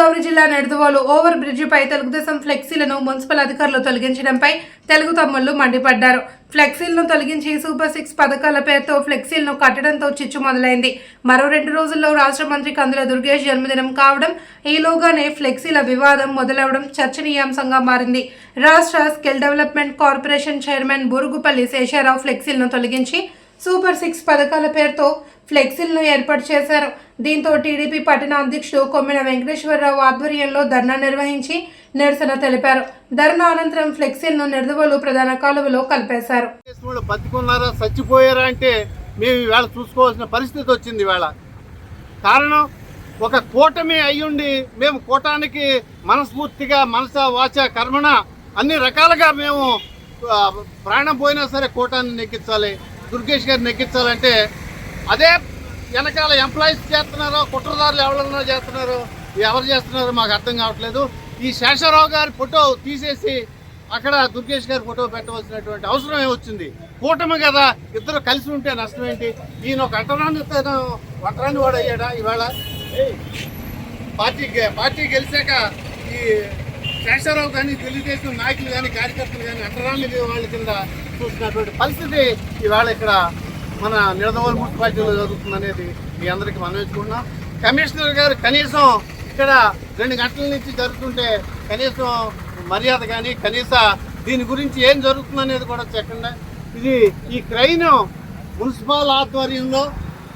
గోదావరి జిల్లా నెడదవోలు ఓవర్ బ్రిడ్జిపై తెలుగుదేశం ఫ్లెక్సీలను మున్సిపల్ అధికారులు తొలగించడంపై తెలుగు తమ్ముళ్ళు మండిపడ్డారు. ఫ్లెక్సీలను తొలగించి సూపర్ సిక్స్ పథకాల పేరుతో ఫ్లెక్సీలను కట్టడంతో చిచ్చు మొదలైంది. మరో రెండు రోజుల్లో రాష్ట్ర మంత్రి కందుల దుర్గేష్ జన్మదినం కావడం ఈలోగానే ఫ్లెక్సీల వివాదం మొదలవడం చర్చనీయాంశంగా మారింది. రాష్ట్ర skill development corporation chairman Burugupalli Sesharao ఫ్లెక్సీలను తొలగించి సూపర్ సిక్స్ పథకాల పేరుతో ఫ్లెక్సీలను ఏర్పాటు చేశారు. దీంతో టీడీపీ పట్టణ అధ్యక్షుడు కొమ్మిన వెంకటేశ్వరరావు ఆధ్వర్యంలో ధర్నా నిర్వహించి నిరసన తెలిపారు. ధర్నా అనంతరం ఫ్లెక్సీలను నిడదవోలు ప్రధాన కాలువలో కలిపేశారు. బతుకున్నారా చచ్చిపోయారా అంటే మేము ఇవాళ చూసుకోవాల్సిన పరిస్థితి వచ్చింది ఇవాళ. కారణం ఒక కూటమి అయ్యుండి మేము కూటానికి మనస్ఫూర్తిగా మనస వాచ కర్మణ అన్ని రకాలుగా మేము ప్రాణం పోయినా సరే కూటాన్ని నెక్కించాలి దుర్గేష్ గారిని నెక్కించాలంటే అదే వెనకాల ఎంప్లాయీస్ చేస్తున్నారో కుట్రదారులు ఎవరన్నా చేస్తున్నారు ఎవరు చేస్తున్నారో మాకు అర్థం కావట్లేదు. ఈ శేషారావు గారి ఫోటో తీసేసి అక్కడ దుర్గేష్ గారి ఫోటో పెట్టవలసినటువంటి అవసరం వచ్చింది కూటమి కదా ఇద్దరు కలిసి ఉంటే నష్టం ఏంటి ఈయన ఒక అంటరాన్ని వంటరాన్ని వాడు అయ్యాడా ఇవాళ? పార్టీ పార్టీ గెలిచాక ఈ శేషారావు కానీ తెలుగుదేశం నాయకులు కానీ కార్యకర్తలు కానీ అంటరాన్ని వాళ్ళ కింద చూసినటువంటి పరిస్థితి ఇవాళ ఇక్కడ మన నిడదవోలు మున్సిపాలిటీలో జరుగుతుంది అనేది మీ అందరికీ మనం కమిషనర్ గారు కనీసం ఇక్కడ రెండు గంటల నుంచి జరుగుతుంటే కనీసం మర్యాద కానీ కనీస దీని గురించి ఏం జరుగుతుంది అనేది కూడా చెప్పండి. ఇది ఈ క్రైమ్ మున్సిపల్ ఆధ్వర్యంలో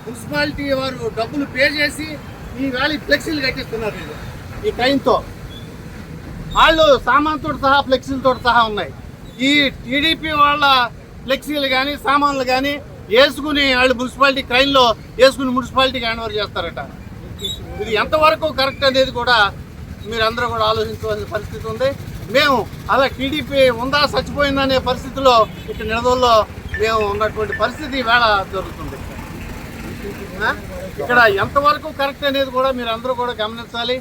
మున్సిపాలిటీ వారు డబ్బులు పే చేసి ఈ వ్యాలీ ఫ్లెక్సీలు కట్టిస్తున్నారు వీళ్ళు ఈ క్రైమ్తో వాళ్ళు సామాన్తో సహా ఫ్లెక్సీలతో సహా ఉన్నాయి. ఈ టీడీపీ వాళ్ళ ఫ్లెక్సీలు కానీ సామాన్లు కానీ వేసుకుని వాళ్ళు మున్సిపాలిటీ క్రైన్లో వేసుకుని మున్సిపాలిటీకి హ్యాండ్ ఓవర్ చేస్తారట. ఇది ఎంతవరకు కరెక్ట్ అనేది కూడా మీరందరూ కూడా ఆలోచించవలసిన పరిస్థితి ఉంది. మేము అలా టీడీపీ ఉందా చచ్చిపోయిందా అనే పరిస్థితిలో ఇక్కడ నిడదోల్లో మేము ఉన్నటువంటి పరిస్థితి వేళ జరుగుతుంది. ఇక్కడ ఎంతవరకు కరెక్ట్ అనేది కూడా మీరు అందరూ కూడా గమనించాలి.